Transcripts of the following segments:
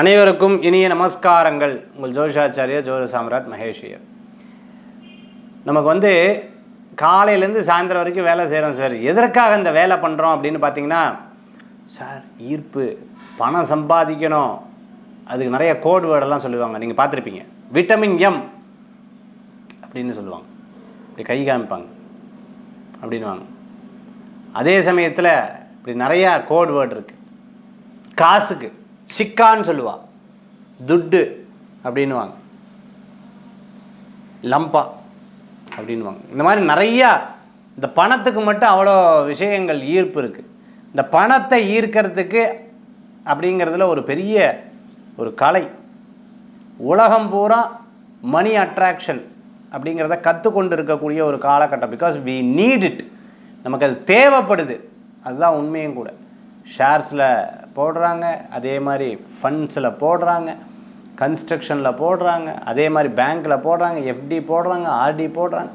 அனைவருக்கும் இனிய நமஸ்காரங்கள். உங்கள் ஜோதிஷாச்சாரிய ஜோதி சாம்ராட் மகேஷியர் நமக்கு வந்து காலையிலேருந்து சாயந்தரம் வரைக்கும் வேலை செய்கிறோம் சார். எதற்காக இந்த வேலை பண்ணுறோம் அப்படின்னு பார்த்தீங்கன்னா சார் ஈர்ப்பு பணம் சம்பாதிக்கணும். அதுக்கு நிறைய கோட் வேர்டெல்லாம் சொல்லுவாங்க. நீங்கள் பார்த்துருப்பீங்க. விட்டமின் எம் அப்படின்னு சொல்லுவாங்க. இப்படி கை காமிப்பாங்க. அப்படின்வாங்க அதே சமயத்தில் இப்படி நிறையா கோட் வேர்டு இருக்குது காசுக்கு. சிக்கான்னு சொல்லுவா. துட்டு அப்படின்னுவாங்க. லம்பா அப்படின்வாங்க இந்த மாதிரி நிறையா இந்த பணத்துக்கு மட்டும் அவ்வளோ விஷயங்கள் ஈர்ப்பு இருக்குது இந்த பணத்தை ஈர்க்கிறதுக்கு அப்படிங்கிறதுல ஒரு பெரிய ஒரு கலை. உலகம் பூரா மணி அட்ராக்ஷன் அப்படிங்கிறத கற்றுக்கொண்டு இருக்கக்கூடிய ஒரு காலகட்டம். பிகாஸ் வி நீட் இட் நமக்கு அது தேவைப்படுது. அதுதான் உண்மையும் கூட. ஷேர்ஸில் போடுறாங்க அதே மாதிரி ஃபண்ட்ஸில் போடுறாங்க கன்ஸ்ட்ரக்ஷனில் போடுறாங்க அதே மாதிரி பேங்க்கில் போடுறாங்க எஃப்டி போடுறாங்க ஆர்டி போடுறாங்க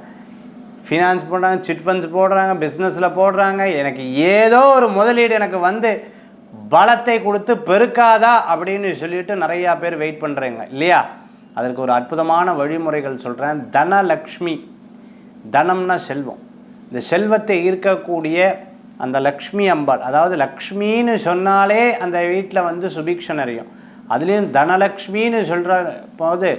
ஃபினான்ஸ் போடுறாங்க சிட் ஃபண்ட்ஸ் போடுறாங்க பிஸ்னஸில் போடுறாங்க. எனக்கு ஏதோ ஒரு முதலீடு எனக்கு வந்து பலத்தை கொடுத்து பெருக்காதா அப்படின்னு சொல்லிட்டு நிறையா பேர் வெயிட் பண்ணுறீங்க இல்லையா? அதற்கு ஒரு அற்புதமான வழிமுறைகள் சொல்கிறேன் தனலக்ஷ்மி தனம்னா செல்வம். இந்த செல்வத்தை ஈர்க்கக்கூடிய அந்த லக்ஷ்மி அம்பாள். அதாவது லக்ஷ்மின்னு சொன்னாலே அந்த வீட்டில் வந்து சுபிக்ஷன் அறியும் அதுலேயும் தனலக்ஷ்மின்னு சொல்கிற போது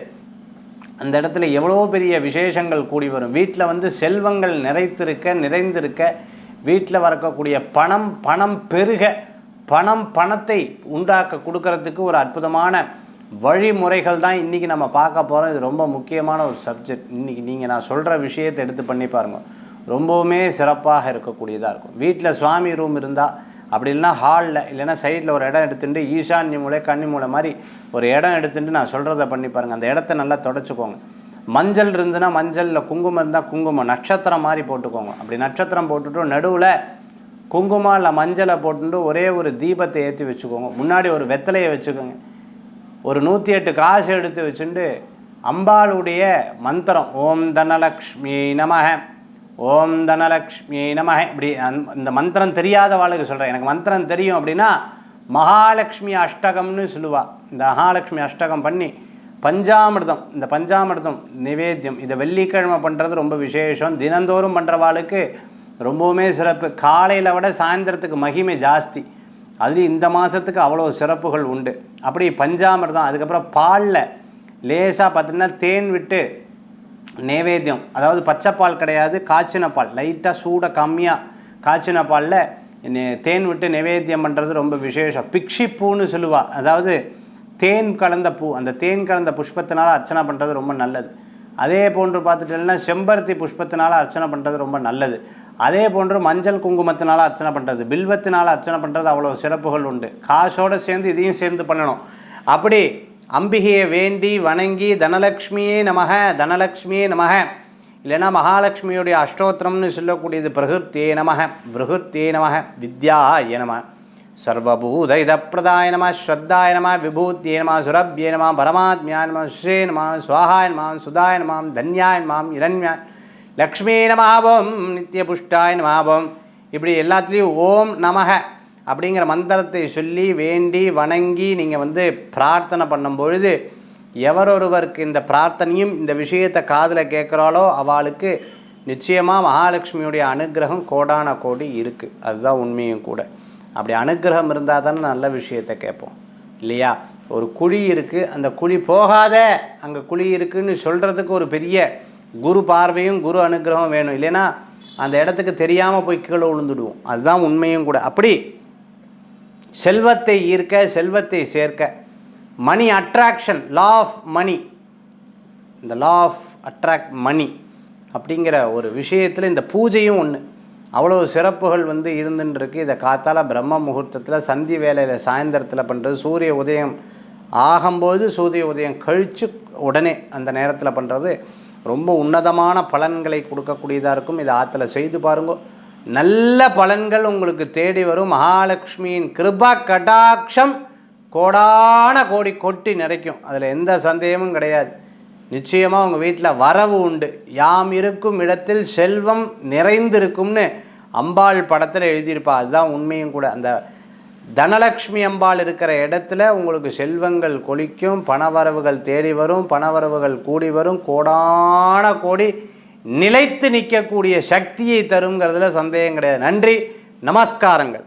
அந்த இடத்துல எவ்வளோ பெரிய விசேஷங்கள் கூடி வரும். வீட்டில் வந்து செல்வங்கள் நிறைத்திருக்க நிறைந்திருக்க வீட்டில் வரக்கூடிய பணம் பணம் பெருக பணம் பணத்தை உண்டாக்க கொடுக்கறதுக்கு ஒரு அற்புதமான வழிமுறைகள் தான் இன்றைக்கி நம்ம பார்க்க போகிறோம் இது ரொம்ப முக்கியமான ஒரு சப்ஜெக்ட் இன்றைக்கி நீங்கள் நான் சொல்கிற விஷயத்தை எடுத்து பண்ணி பாருங்கள் ரொம்பவுமே சிறப்பாக இருக்கக்கூடியதாக இருக்கும். வீட்டில் சுவாமி ரூம் இருந்தால் அப்படி இல்லைன்னா ஹாலில் இல்லைன்னா சைடில் ஒரு இடம் எடுத்துட்டு ஈசான்ய மூலை கன்னி மூலை மாதிரி ஒரு இடம் எடுத்துட்டு நான் சொல்கிறத பண்ணி பாருங்கள் அந்த இடத்த நல்லா தொடச்சிக்கோங்க. மஞ்சள் இருந்துன்னா மஞ்சளில் குங்குமம் இருந்தால் குங்குமம் நட்சத்திரம் மாதிரி போட்டுக்கோங்க. அப்படி நட்சத்திரம் போட்டுட்டு நடுவில் குங்குமம் இல்லை மஞ்சளை போட்டுட்டு ஒரே ஒரு தீபத்தை ஏற்றி வச்சுக்கோங்க. முன்னாடி ஒரு வெத்தலையை வச்சுக்கோங்க. ஒரு நூற்றி எட்டு காசு எடுத்து வச்சுட்டு அம்பாளுடைய மந்திரம் ஓம் தனலக்ஷ்மி நமக. ஓம் தனலக்ஷ்மி நமக இப்படி இந்த மந்திரம் தெரியாதவாளுக்கு சொல்கிறேன் எனக்கு மந்திரம் தெரியும் அப்படின்னா மகாலட்சுமி அஷ்டகம்னு சொல்லுவாள் இந்த மகாலட்சுமி அஷ்டகம் பண்ணி பஞ்சாமிர்தம் இந்த பஞ்சாமிர்தம் நிவேத்தியம் இதை வெள்ளிக்கிழமை பண்ணுறது ரொம்ப விசேஷம். தினந்தோறும் பண்ணுறவாளுக்கு ரொம்பவுமே சிறப்பு. காலையில் விட சாயந்தரத்துக்கு மகிமை ஜாஸ்தி. அதுலேயும் இந்த மாதத்துக்கு அவ்வளோ சிறப்புகள் உண்டு. அப்படி பஞ்சாமிர்தம் அதுக்கப்புறம் பாலில் லேசாக பார்த்தீங்கன்னா தேன் விட்டு நைவேத்தியம். அதாவது பச்சைப்பால் கிடையாது காய்ச்சின பால். லைட்டாக சூடாக கம்மியாக காய்ச்சின பாலில் தேன் விட்டு நைவேத்தியம் பண்ணுறது ரொம்ப விசேஷம். பிக்ஷி பூன்னு சொல்லுவா. அதாவது தேன் கலந்த பூ. அந்த தேன் கலந்த புஷ்பத்தினால் அர்ச்சனை பண்ணுறது ரொம்ப நல்லது. அதே போன்று பார்த்துட்டீங்கன்னா செம்பருத்தி புஷ்பத்தினால் அர்ச்சனை பண்ணுறது ரொம்ப நல்லது. அதே போன்று மஞ்சள் குங்குமத்தினால் அர்ச்சனை பண்ணுறது பில்வத்தினால் அர்ச்சனை பண்ணுறது அவ்வளோ சிறப்புகள் உண்டு. காசோடு சேர்ந்து இதையும் சேர்ந்து பண்ணணும். அப்படி அம்பிகையை வேண்டி வணங்கி தனலக்ஷ்மியே நமக தனலக்ஷ்மியே நமக. இல்லைன்னா மகாலட்சுமியுடைய அஷ்டோத்திரம்னு சொல்லக்கூடியது பிரகிருத்தியே நமக பிருகுத்தியே நமக வித்யாய நம. சர்வபூத இதப்பிரதாய நம ஸ்ரத்தாய நம விபூத்தியே நம சுரபியே நம பரமாத்மியா நம சுஷே நம சுவாஹாய நமாம் சுதாய நமாம் தன்யாய நமாம் இரண்யாய் லக்ஷ்மீ நமாபம் நித்திய புஷ்டாய நமாபம் இப்படி எல்லாத்துலேயும் ஓம் நமக. அப்படிங்கிற மந்திரத்தை சொல்லி வேண்டி வணங்கி நீங்கள் வந்து பிரார்த்தனை பண்ணும் பொழுது எவரொருவருக்கு இந்த பிரார்த்தனையும் இந்த விஷயத்தை காதில் கேட்குறாளோ அவளுக்கு நிச்சயமாக மகாலட்சுமியுடைய அனுக்கிரகம் கோடான கோடி இருக்குது அதுதான் உண்மையும் கூட. அப்படி அனுக்கிரகம் இருந்தால் தானே நல்ல விஷயத்தை கேட்போம். இல்லையா? ஒரு குழி இருக்குது அந்த குழி போகாத அங்கே குழி இருக்குன்னு சொல்கிறதுக்கு ஒரு பெரிய குரு பார்வையும் குரு அனுக்கிரகம் வேணும். இல்லைன்னா அந்த இடத்துக்கு தெரியாமல் போய் கீழே விழுந்துடுவோம் அதுதான் உண்மையும் கூட. அப்படி செல்வத்தை ஈர்க்க செல்வத்தை சேர்க்க. மணி அட்ராக்ஷன் லா ஆஃப் மணி இந்த லா ஆஃப் அட்ராக்ட் மணி அப்படிங்கிற ஒரு விஷயத்தில் இந்த பூஜையும் ஒன்று அவ்வளோ சிறப்புகள் வந்து இருந்துன்னு இதை காத்தால பிரம்ம முகூர்த்தத்தில் சந்தி வேலையில் சாயந்தரத்தில் பண்ணுறது சூரிய உதயம் ஆகும்போது சூரிய உதயம் கழித்து உடனே அந்த நேரத்தில் பண்ணுறது ரொம்ப உன்னதமான பலன்களை கொடுக்கக்கூடியதாக இருக்கும். இதை ஆற்றுல செய்து பாருங்கள் நல்ல பலன்கள் உங்களுக்கு தேடி வரும். மகாலட்சுமியின் கிருபா கடாட்சம் கோடான கோடி கொட்டி நிறைக்கும். அதில் எந்த சந்தேகமும் கிடையாது. நிச்சயமாக உங்கள் வீட்டில் வரவு உண்டு. யாம் இருக்கும் இடத்தில் செல்வம் நிறைந்திருக்கும்னு அம்பாள் படத்தில் எழுதியிருப்பா. அதுதான் உண்மையும் கூட. அந்த தனலக்ஷ்மி அம்பாள் இருக்கிற இடத்துல உங்களுக்கு செல்வங்கள் கொளிக்கும். பணவரவுகள் தேடி வரும். பணவரவுகள் கூடி வரும். கோடான கோடி நிலைத்து நிற்கக்கூடிய சக்தியை தருங்கிறதுல சந்தேகம் கிடையாது. நன்றி. நமஸ்காரங்கள்.